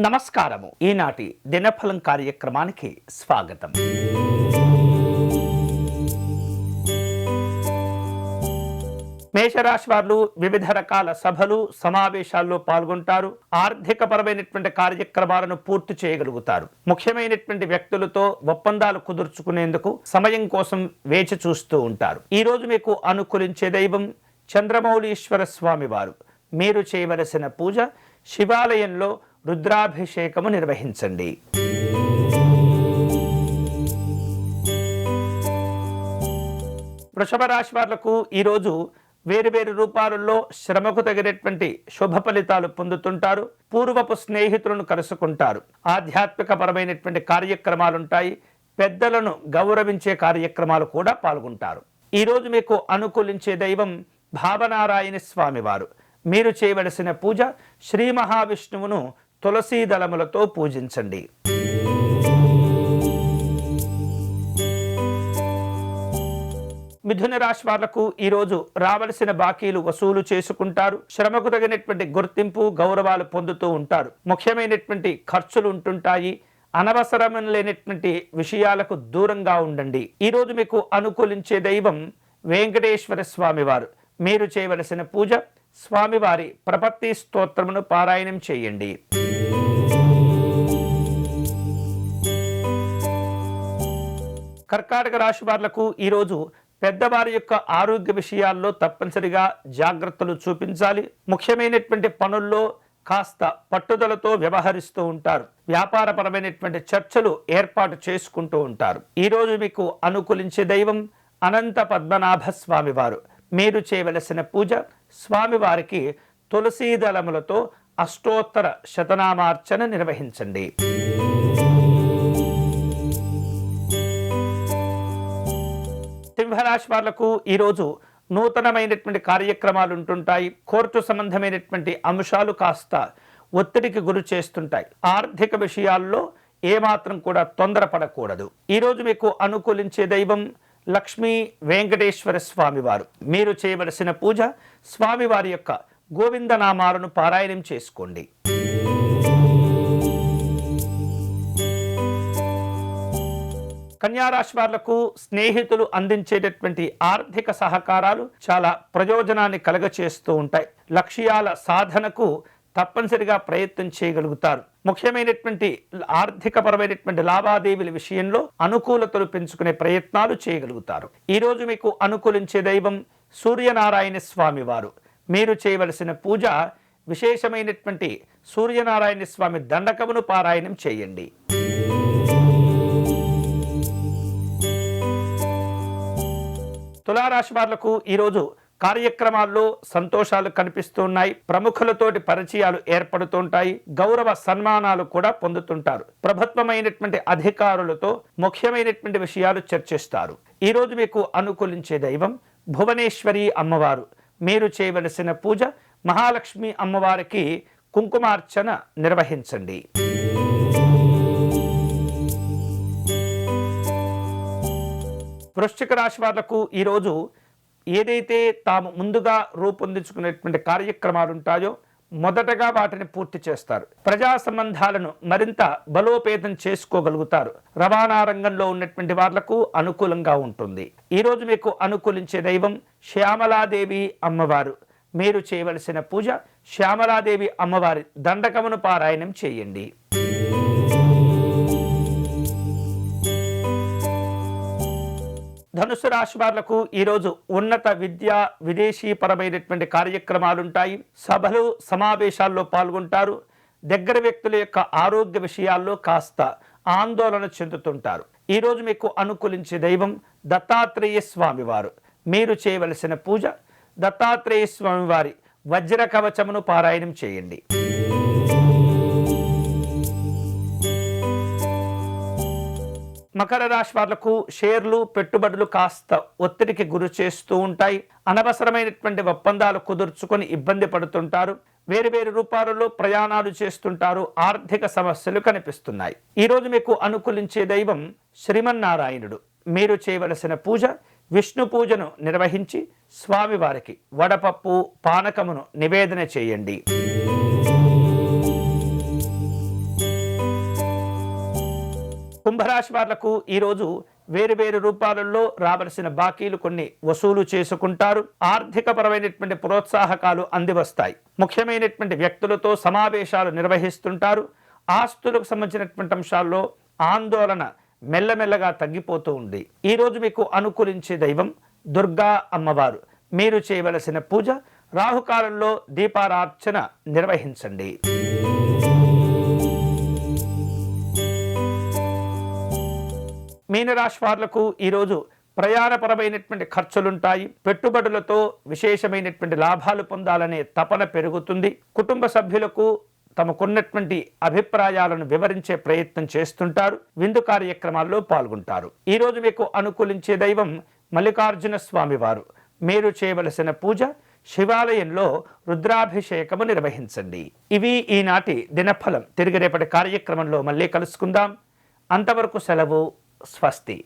నమస్కారము. ఈనాటి దినఫలం కార్యక్రమానికి స్వాగతం. మేషరాశి వారు వివిధ రకాల సభలు సమావేశాల్లో పాల్గొంటారు. ఆర్థిక పరమైనటువంటి కార్యక్రమాలను పూర్తి చేయగలుగుతారు. ముఖ్యమైనటువంటి వ్యక్తులతో ఒప్పందాలు కుదుర్చుకునేందుకు సమయం కోసం వేచి చూస్తూ ఉంటారు. ఈరోజు మీకు అనుకూలించే దైవం చంద్రమౌళీశ్వర స్వామి వారు. మీరు చేయవలసిన పూజ శివాలయంలో రుద్రాభిషేకము నిర్వహించండి. వృషభ రాశి వాళ్ళకు ఈరోజు వేరు వేరు రూపాలలో శ్రమకు తగినటువంటి శుభ ఫలితాలు పొందుతుంటారు. పూర్వపు స్నేహితులను కలుసుకుంటారు. ఆధ్యాత్మిక పరమైనటువంటి పెద్దలను గౌరవించే కార్యక్రమాలు కూడా పాల్గొంటారు. ఈరోజు మీకు అనుకూలించే దైవం భావనారాయణ స్వామివారు. మీరు చేయవలసిన పూజ శ్రీ మహావిష్ణువును తులసీ దళములతో పూజించండి. మిథున రాశి వాళ్ళకు ఈరోజు రావలసిన బాకీలు వసూలు చేసుకుంటారు. శ్రమకు తగినటువంటి గుర్తింపు గౌరవాలు పొందుతూ ఉంటారు. ముఖ్యమైనటువంటి ఖర్చులు ఉంటుంటాయి. అనవసరం లేనటువంటి విషయాలకు దూరంగా ఉండండి. ఈరోజు మీకు అనుకూలించే దైవం వెంకటేశ్వర స్వామివారు. మీరు చేయవలసిన పూజ స్వామివారి ప్రపత్తి స్తోత్రమును పారాయణం చేయండి. కర్కాటక రాశి వాళ్ళకు ఈరోజు పెద్దవారి యొక్క ఆరోగ్య విషయాల్లో తప్పనిసరిగా జాగ్రత్తలు చూపించాలి. ముఖ్యమైనటువంటి పనుల్లో కాస్త పట్టుదలతో వ్యవహరిస్తూ ఉంటారు. వ్యాపారపరమైనటువంటి చర్చలు ఏర్పాటు చేసుకుంటూ ఉంటారు. ఈరోజు మీకు అనుకూలించే దైవం అనంత పద్మనాభ స్వామివారు మీరు చేయవలసిన పూజ స్వామివారికి తులసీదళములతో అష్టోత్తర శతనామార్చన నిర్వహించండి. సింహరాశి వాళ్ళకు ఈరోజు నూతనమైనటువంటి కార్యక్రమాలు ఉంటుంటాయి. కోర్టు సంబంధమైనటువంటి అంశాలు కాస్త ఒత్తిడికి గురి చేస్తుంటాయి. ఆర్థిక విషయాల్లో ఏమాత్రం కూడా తొందరపడకూడదు. ఈరోజు మీకు అనుకూలించే దైవం లక్ష్మీ వెంకటేశ్వర స్వామివారు. మీరు చేయవలసిన పూజ స్వామివారి యొక్క గోవిందనామాలను పారాయణం చేసుకోండి. కన్యారాశి వాళ్ళకు స్నేహితులు అందించేటటువంటి ఆర్థిక సహకారాలు చాలా ప్రయోజనాన్ని కలగచేస్తూ ఉంటాయి. లక్ష్యాల సాధనకు తప్పనిసరిగా ప్రయత్నం చేయగలుగుతారు. ముఖ్యమైనటువంటి ఆర్థిక పరమైనటువంటి లావాదేవీల విషయంలో అనుకూలతలు పెంచుకునే ప్రయత్నాలు చేయగలుగుతారు. ఈరోజు మీకు అనుకూలించే దైవం సూర్యనారాయణ స్వామి వారు మీరు చేయవలసిన పూజ విశేషమైనటువంటి సూర్యనారాయణ స్వామి దండకమును పారాయణం చేయండి. తులారాశి వాళ్ళకు ఈరోజు కార్యక్రమాల్లో సంతోషాలు కనిపిస్తున్నాయి. ప్రముఖులతోటి పరిచయాలు ఏర్పడుతుంటాయి. గౌరవ సన్మానాలు కూడా పొందుతుంటారు. ప్రభుత్వమైనటువంటి అధికారులతో ముఖ్యమైనటువంటి విషయాలు చర్చిస్తారు. ఈరోజు మీకు అనుకూలించే దైవం భువనేశ్వరి అమ్మవారు. మీరు చేయవలసిన పూజ మహాలక్ష్మి అమ్మవారికి కుంకుమార్చన నిర్వహించండి. వృశ్చిక రాశి వాళ్ళకు ఈరోజు ఏదైతే తాము ముందుగా రూపొందించుకునేటువంటి కార్యక్రమాలు ఉంటాయో మొదటగా వాటిని పూర్తి చేస్తారు. ప్రజా సంబంధాలను మరింత బలోపేతం చేసుకోగలుగుతారు. రవాణా రంగంలో ఉన్నటువంటి వాళ్ళకు అనుకూలంగా ఉంటుంది. ఈరోజు మీకు అనుకూలించే దైవం శ్యామలాదేవి అమ్మవారు. మీరు చేయవలసిన పూజ శ్యామలాదేవి అమ్మవారి దండకమును పారాయణం చేయండి. ధనుసు రాశి వాళ్ళకు ఈరోజు ఉన్నత విద్య విదేశీ పరమైనటువంటి కార్యక్రమాలు ఉంటాయి సభలు సమావేశాల్లో పాల్గొంటారు. దగ్గర వ్యక్తుల యొక్క ఆరోగ్య విషయాల్లో కాస్త ఆందోళన చెందుతుంటారు. ఈరోజు మీకు అనుకూలించే దైవం దత్తాత్రేయ స్వామివారు. మీరు చేయవలసిన పూజ దత్తాత్రేయ స్వామివారి వజ్ర కవచమును పారాయణం చేయండి. మకర రాశి వాళ్ళకు షేర్లు పెట్టుబడులు కాస్త ఒత్తిడికి గురి చేస్తూ ఉంటాయి. అనవసరమైనటువంటి ఒప్పందాలు కుదుర్చుకొని ఇబ్బంది పడుతుంటారు. వేరు వేరు రూపాలలో ప్రయాణాలు చేస్తుంటారు. ఆర్థిక సమస్యలు కనిపిస్తున్నాయి. ఈరోజు మీకు అనుకూలించే దైవం శ్రీమన్నారాయణుడు. మీరు చేయవలసిన పూజ విష్ణు పూజను నిర్వహించి స్వామివారికి వడపప్పు పానకమును నివేదన చేయండి. కుంభరాశి వాళ్ళకు ఈరోజు వేరు వేరు రూపాలలో రావలసిన బాకీలు కొన్ని వసూలు చేసుకుంటారు. ఆర్థికపరమైనటువంటి ప్రోత్సాహకాలు అందివస్తాయి. ముఖ్యమైనటువంటి వ్యక్తులతో సమావేశాలు నిర్వహిస్తుంటారు. ఆస్తులకు సంబంధించినటువంటి అంశాల్లో ఆందోళన మెల్లమెల్లగా తగ్గిపోతూ ఉంది. ఈరోజు మీకు అనుకూలించే దైవం దుర్గా అమ్మవారు. మీరు చేయవలసిన పూజ రాహుకాలంలో దీపారార్చన నిర్వహించండి. మీనరాశి వారులకు ఈరోజు ప్రయాణపరమైనటువంటి ఖర్చులుంటాయి. పెట్టుబడులతో విశేషమైనటువంటి లాభాలు పొందాలనే తపన పెరుగుతుంది. కుటుంబ సభ్యులకు తమకున్నటువంటి అభిప్రాయాలను వివరించే ప్రయత్నం చేస్తుంటారు. విందు కార్యక్రమాల్లో పాల్గొంటారు. ఈరోజు మీకు అనుకూలించే దైవం మల్లికార్జున స్వామివారు మీరు చేయవలసిన పూజ శివాలయంలో రుద్రాభిషేకము నిర్వహించండి. ఇవి ఈనాటి దినఫలం. తిరిగి రేపటి కార్యక్రమంలో మళ్ళీ కలుసుకుందాం. అంతవరకు సెలవు. స్వస్తి.